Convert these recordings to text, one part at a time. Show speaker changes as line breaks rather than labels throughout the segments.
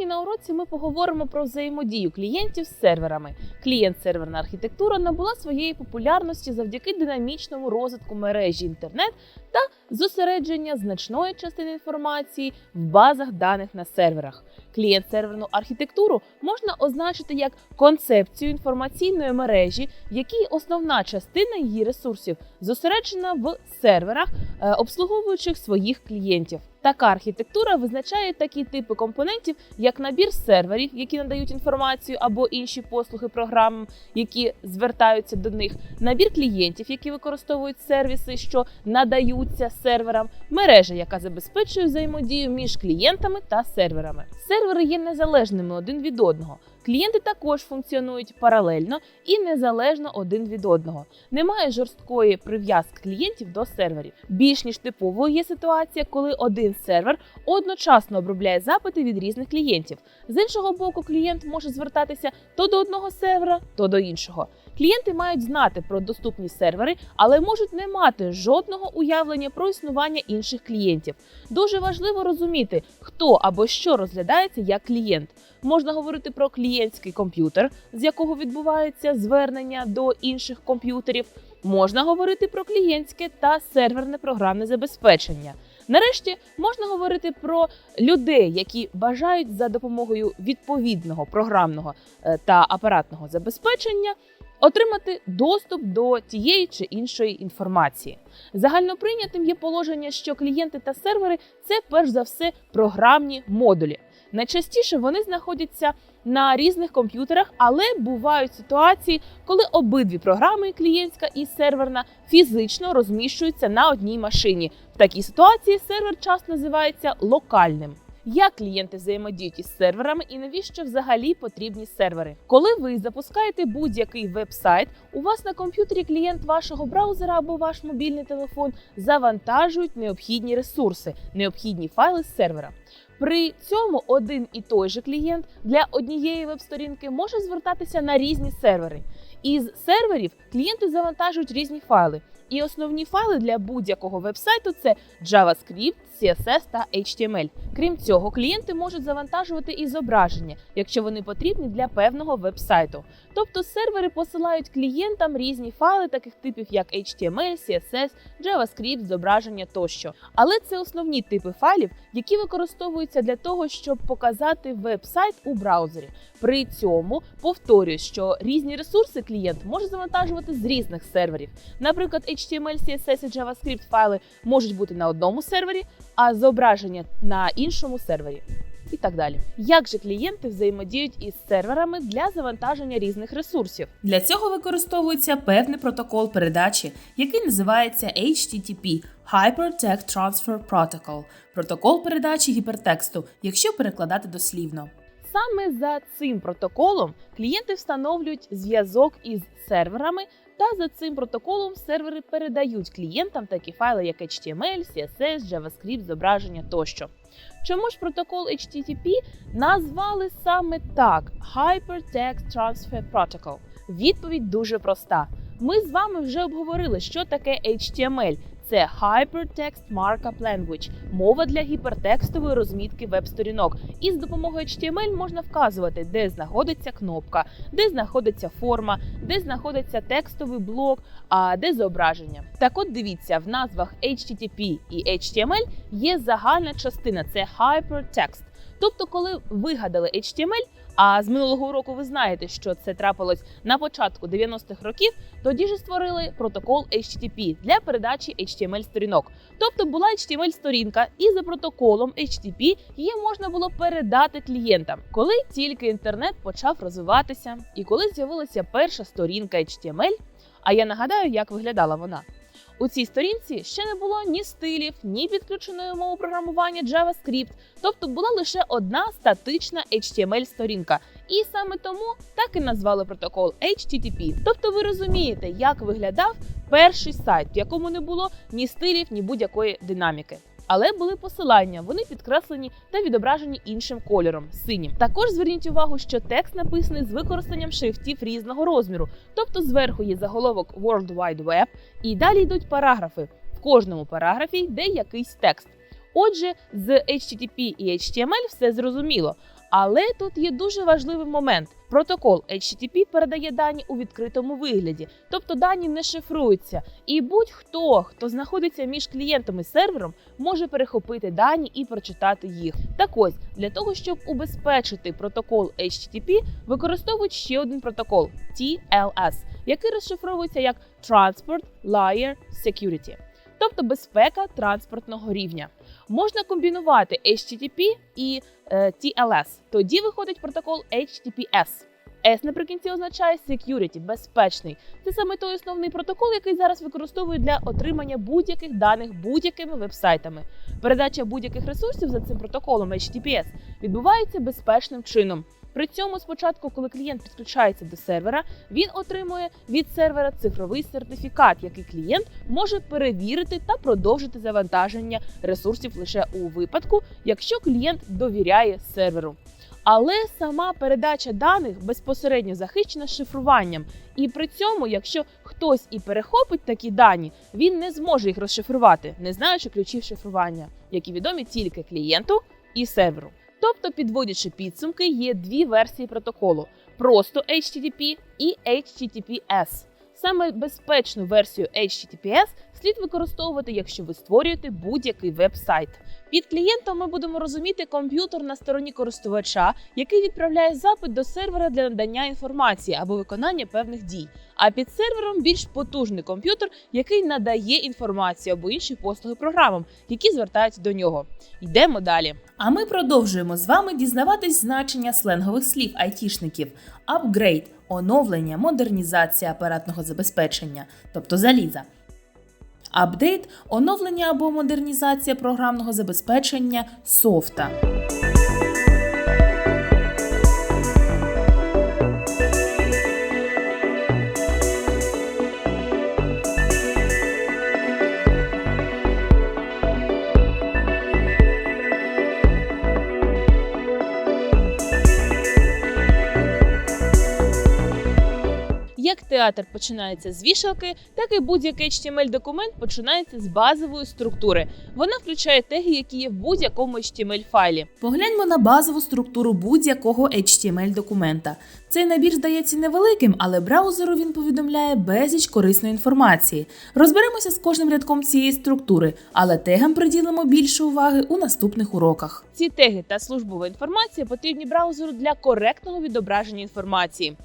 Сьогодні на уроці ми поговоримо про взаємодію клієнтів з серверами. Клієнт-серверна архітектура набула своєї популярності завдяки динамічному розвитку мережі інтернет та зосередження значної частини інформації в базах даних на серверах. Клієнт-серверну архітектуру можна означити як концепцію інформаційної мережі, в якій основна частина її ресурсів зосереджена в серверах, е, обслуговуючих своїх клієнтів. Така архітектура визначає такі типи компонентів, як набір серверів, які надають інформацію або інші послуги програмам, які звертаються до них, набір клієнтів, які використовують сервіси, що надаються серверам, мережа, яка забезпечує взаємодію між клієнтами та серверами. Сервери є незалежними один від одного. Клієнти також функціонують паралельно і незалежно один від одного. Немає жорсткої прив'язки клієнтів до серверів. Більш ніж типовою є ситуація, коли один сервер одночасно обробляє запити від різних клієнтів. З іншого боку, клієнт може звертатися то до одного сервера, то до іншого. Клієнти мають знати про доступні сервери, але можуть не мати жодного уявлення про існування інших клієнтів. Дуже важливо розуміти, хто або що розглядається як клієнт. Можна говорити про клієнтський комп'ютер, з якого відбувається звернення до інших комп'ютерів. Можна говорити про клієнтське та серверне програмне забезпечення. Нарешті можна говорити про людей, які бажають за допомогою відповідного програмного е, та апаратного забезпечення отримати доступ до тієї чи іншої інформації. Загальноприйнятим є положення, що клієнти та сервери це перш за все програмні модулі. Найчастіше вони знаходяться на різних комп'ютерах, але бувають ситуації, коли обидві програми, клієнтська і серверна, фізично розміщуються на одній машині. В такій ситуації сервер часто називається локальним. Як клієнти взаємодіють із серверами і навіщо взагалі потрібні сервери? Коли ви запускаєте будь-який веб-сайт, у вас на комп'ютері клієнт вашого браузера або ваш мобільний телефон завантажують необхідні ресурси, необхідні файли з сервера. При цьому один і той же клієнт для однієї веб-сторінки може звертатися на різні сервери. Із серверів клієнти завантажують різні файли. І основні файли для будь-якого веб-сайту це JavaScript, CSS та HTML. Крім цього, клієнти можуть завантажувати і зображення, якщо вони потрібні для певного веб-сайту. Тобто сервери посилають клієнтам різні файли таких типів, як HTML, CSS, JavaScript, зображення тощо. Але це основні типи файлів, які використовуються для того, щоб показати веб-сайт у браузері. При цьому повторюю, що різні ресурси клієнт може завантажувати з різних серверів. Наприклад, HTML, CSS і JavaScript файли можуть бути на одному сервері, а зображення на іншому сервері. І так далі. Як же клієнти взаємодіють із серверами для завантаження різних ресурсів?
Для цього використовується певний протокол передачі, який називається HTTP Hypertext Transfer Protocol – протокол передачі гіпертексту, якщо перекладати дослівно.
Саме за цим протоколом клієнти встановлюють зв'язок із серверами, та за цим протоколом сервери передають клієнтам такі файли, як HTML, CSS, JavaScript, зображення тощо. Чому ж протокол HTTP назвали саме так Hypertext Transfer Protocol? Відповідь дуже проста. Ми з вами вже обговорили, що таке HTML. Це Hypertext Markup Language – мова для гіпертекстової розмітки веб-сторінок. І з допомогою HTML можна вказувати, де знаходиться кнопка, де знаходиться форма, де знаходиться текстовий блок, а де зображення. Так от дивіться, в назвах HTTP і HTML є загальна частина це Hypertext. Тобто, коли вигадали HTML, а з минулого року ви знаєте, що це трапилось на початку 90-х років, тоді ж створили протокол HTTP для передачі HTML сторінок. Тобто була HTML сторінка, і за протоколом HTTP її можна було передати клієнтам. Коли тільки інтернет почав розвиватися, і коли з'явилася перша сторінка HTML, а я нагадаю, як виглядала вона. У цій сторінці ще не було ні стилів, ні підключеної мови програмування JavaScript, тобто була лише одна статична HTML-сторінка. І саме тому так і назвали протокол HTTP. Тобто ви розумієте, як виглядав перший сайт, в якому не було ні стилів, ні будь-якої динаміки. Але були посилання, вони підкреслені та відображені іншим кольором синім. Також зверніть увагу, що текст написаний з використанням шрифтів різного розміру, тобто зверху є заголовок World Wide Web, і далі йдуть параграфи. В кожному параграфі йде якийсь текст. Отже, з HTTP і HTML все зрозуміло. Але тут є дуже важливий момент. Протокол HTTP передає дані у відкритому вигляді, тобто дані не шифруються. І будь-хто, хто знаходиться між клієнтом і сервером, може перехопити дані і прочитати їх. Так ось, для того, щоб убезпечити протокол HTTP, використовують ще один протокол TLS, який розшифровується як Transport Layer Security, тобто безпека транспортного рівня. Можна комбінувати HTTP і е, TLS. Тоді виходить протокол HTTPS. S наприкінці означає security, безпечний. Це саме той основний протокол, який зараз використовують для отримання будь-яких даних будь-якими вебсайтами. Передача будь-яких ресурсів за цим протоколом HTTPS відбувається безпечним чином. При цьому спочатку, коли клієнт підключається до сервера, він отримує від сервера цифровий сертифікат, який клієнт може перевірити та продовжити завантаження ресурсів лише у випадку, якщо клієнт довіряє серверу. Але сама передача даних безпосередньо захищена шифруванням, і при цьому, якщо хтось і перехопить такі дані, він не зможе їх розшифрувати, не знаючи ключів шифрування, які відомі тільки клієнту і серверу. Тобто, підводячи підсумки, є дві версії протоколу: просто HTTP і HTTPS. Саме безпечну версію HTTPS слід використовувати, якщо ви створюєте будь-який веб-сайт. Під клієнтом ми будемо розуміти комп'ютер на стороні користувача, який відправляє запит до сервера для надання інформації або виконання певних дій. А під сервером більш потужний комп'ютер, який надає інформацію або інші послуги програмам, які звертаються до нього. Йдемо далі.
А ми продовжуємо з вами дізнаватись значення сленгових слів айтішників: апгрейд, оновлення, модернізація апаратного забезпечення, тобто заліза. Апдейт оновлення або модернізація програмного забезпечення софта.
Театр починається з вішалки, так і будь-який HTML документ починається з базової структури. Вона включає теги, які є в будь-якому HTML файлі.
Погляньмо на базову структуру будь-якого HTML документа. Цей набір здається невеликим, але браузеру він повідомляє безліч корисної інформації. Розберемося з кожним рядком цієї структури, але тегам приділимо більше уваги у наступних уроках.
Ці теги та службова інформація потрібні браузеру для коректного відображення інформації.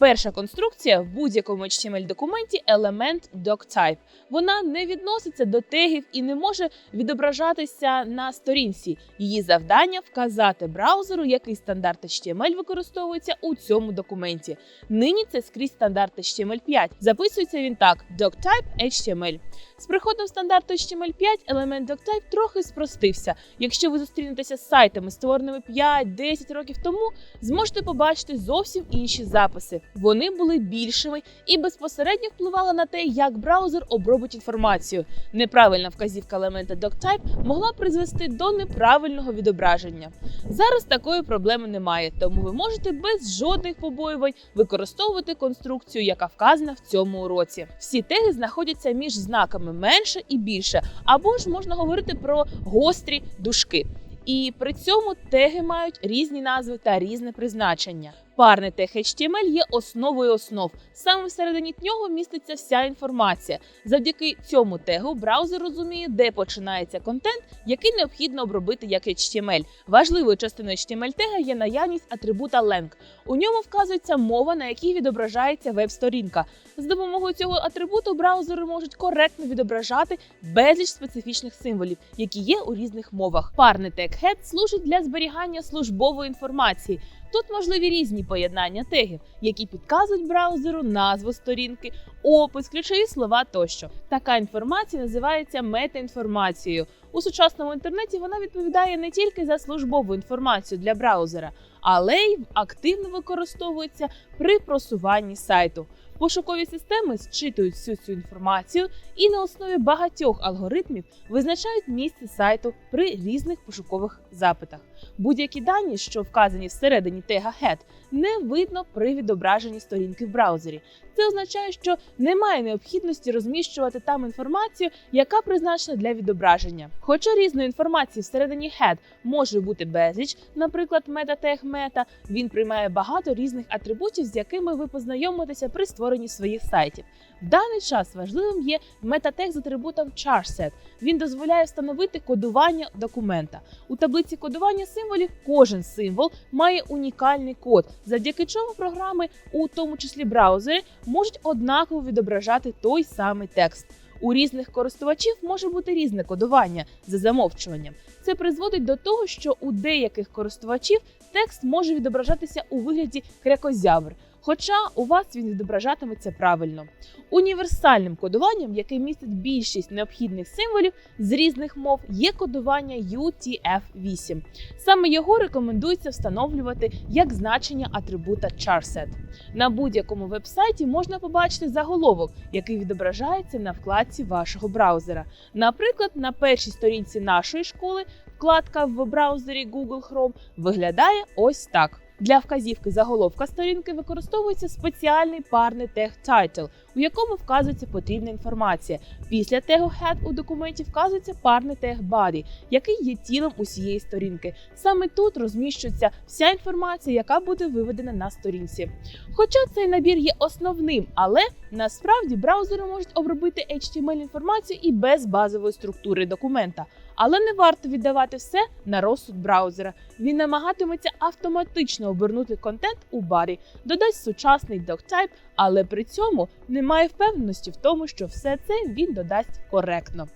Перша конструкція в будь-якому HTML документі елемент doctype. Вона не відноситься до тегів і не може відображатися на сторінці. Її завдання вказати браузеру, який стандарт HTML використовується у цьому документі. Нині це скрізь стандарт HTML5. Записується він так: doctype HTML. З приходом стандарту HTML5 елемент doctype трохи спростився. Якщо ви зустрінетеся з сайтами, створеними 5-10 років тому, зможете побачити зовсім інші записи. Вони були більшими і безпосередньо впливали на те, як браузер обробить інформацію. Неправильна вказівка елемента doctype могла призвести до неправильного відображення. Зараз такої проблеми немає, тому ви можете без жодних побоювань використовувати конструкцію, яка вказана в цьому уроці. Всі теги знаходяться між знаками менше і більше, або ж можна говорити про гострі дужки. І при цьому теги мають різні назви та різне призначення. Парний тег HTML є основою основ. Саме всередині нього міститься вся інформація. Завдяки цьому тегу браузер розуміє, де починається контент, який необхідно обробити як HTML. Важливою частиною HTML тега є наявність атрибута lang. У ньому вказується мова, на якій відображається веб-сторінка. З допомогою цього атрибуту браузери можуть коректно відображати безліч специфічних символів, які є у різних мовах. Парний тег head служить для зберігання службової інформації. Тут можливі різні поєднання тегів, які підказують браузеру назву сторінки, опис, ключові слова тощо. Така інформація називається метаінформацією. У сучасному інтернеті вона відповідає не тільки за службову інформацію для браузера, але й активно використовується при просуванні сайту. Пошукові системи зчитують всю цю інформацію і на основі багатьох алгоритмів визначають місце сайту при різних пошукових запитах. Будь-які дані, що вказані всередині тега head, не видно при відображенні сторінки в браузері. Це означає, що немає необхідності розміщувати там інформацію, яка призначена для відображення. Хоча різної інформації всередині head може бути безліч, наприклад, метатег мета, він приймає багато різних атрибутів, з якими ви познайомитеся при створенні своїх сайтів. В даний час важливим є метатег з атрибутом charset. Він дозволяє встановити кодування документа. У таблиці кодування символів кожен символ має унікальний код, завдяки чому програми, у тому числі браузери, можуть однаково відображати той самий текст. У різних користувачів може бути різне кодування за замовчуванням. Це призводить до того, що у деяких користувачів текст може відображатися у вигляді крякозябр, хоча у вас він відображатиметься правильно. Універсальним кодуванням, яке містить більшість необхідних символів з різних мов, є кодування UTF-8. Саме його рекомендується встановлювати як значення атрибута charset. На будь-якому вебсайті можна побачити заголовок, який відображається на вкладці вашого браузера. Наприклад, на першій сторінці нашої школи вкладка в браузері Google Chrome виглядає ось так. Для вказівки заголовка сторінки використовується спеціальний парний тег title, у якому вказується потрібна інформація. Після тегу head у документі вказується парний тег body, який є тілом усієї сторінки. Саме тут розміщується вся інформація, яка буде виведена на сторінці. Хоча цей набір є основним, але насправді браузери можуть обробити HTML інформацію і без базової структури документа. Але не варто віддавати все на розсуд браузера. Він намагатиметься автоматично обернути контент у барі, додасть сучасний доктайп, але при цьому немає впевненості в тому, що все це він додасть коректно.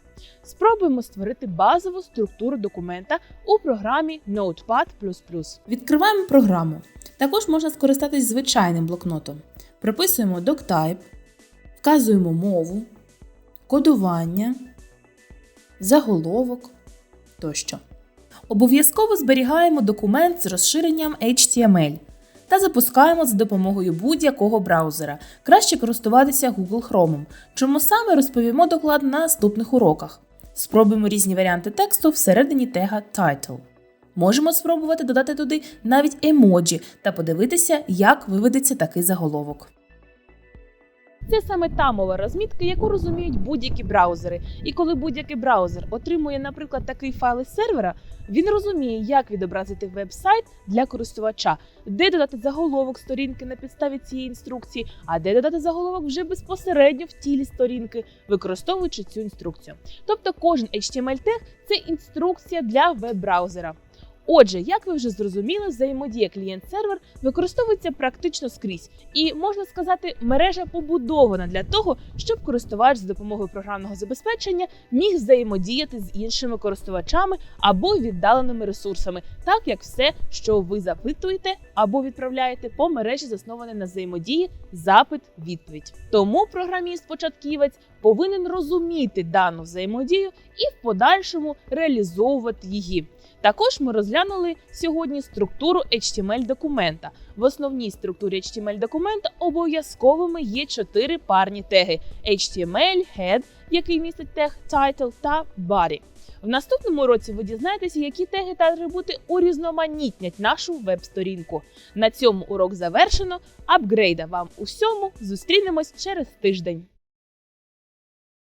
Спробуємо створити базову структуру документа у програмі Notepad++.
Відкриваємо програму. Також можна скористатись звичайним блокнотом. Прописуємо doctype, вказуємо мову, кодування, заголовок тощо. Обов'язково зберігаємо документ з розширенням HTML та запускаємо за допомогою будь-якого браузера. Краще користуватися Google Chrome, чому саме розповімо докладно на наступних уроках. Спробуємо різні варіанти тексту всередині тега Title. Можемо спробувати додати туди навіть емоджі та подивитися, як виведеться такий заголовок.
Це саме та мова розмітки, яку розуміють будь-які браузери. І коли будь-який браузер отримує, наприклад, такий файл із сервера, він розуміє, як відобразити веб-сайт для користувача, де додати заголовок сторінки на підставі цієї інструкції, а де додати заголовок вже безпосередньо в тілі сторінки, використовуючи цю інструкцію. Тобто кожен HTML-тег – це інструкція для веб-браузера. Отже, як ви вже зрозуміли, взаємодія клієнт-сервер використовується практично скрізь, і можна сказати, мережа побудована для того, щоб користувач за допомогою програмного забезпечення міг взаємодіяти з іншими користувачами або віддаленими ресурсами, так як все, що ви запитуєте або відправляєте по мережі, заснованій на взаємодії, запит, відповідь. Тому програміст-початківець повинен розуміти дану взаємодію і в подальшому реалізовувати її. Також ми розглянули сьогодні структуру HTML документа. В основній структурі HTML документа обов'язковими є чотири парні теги: HTML, head, який містить тег title та body. В наступному році ви дізнаєтеся, які теги та атрибути урізноманітнять нашу веб-сторінку. На цьому урок завершено. Апгрейда вам усьому. Зустрінемось через тиждень.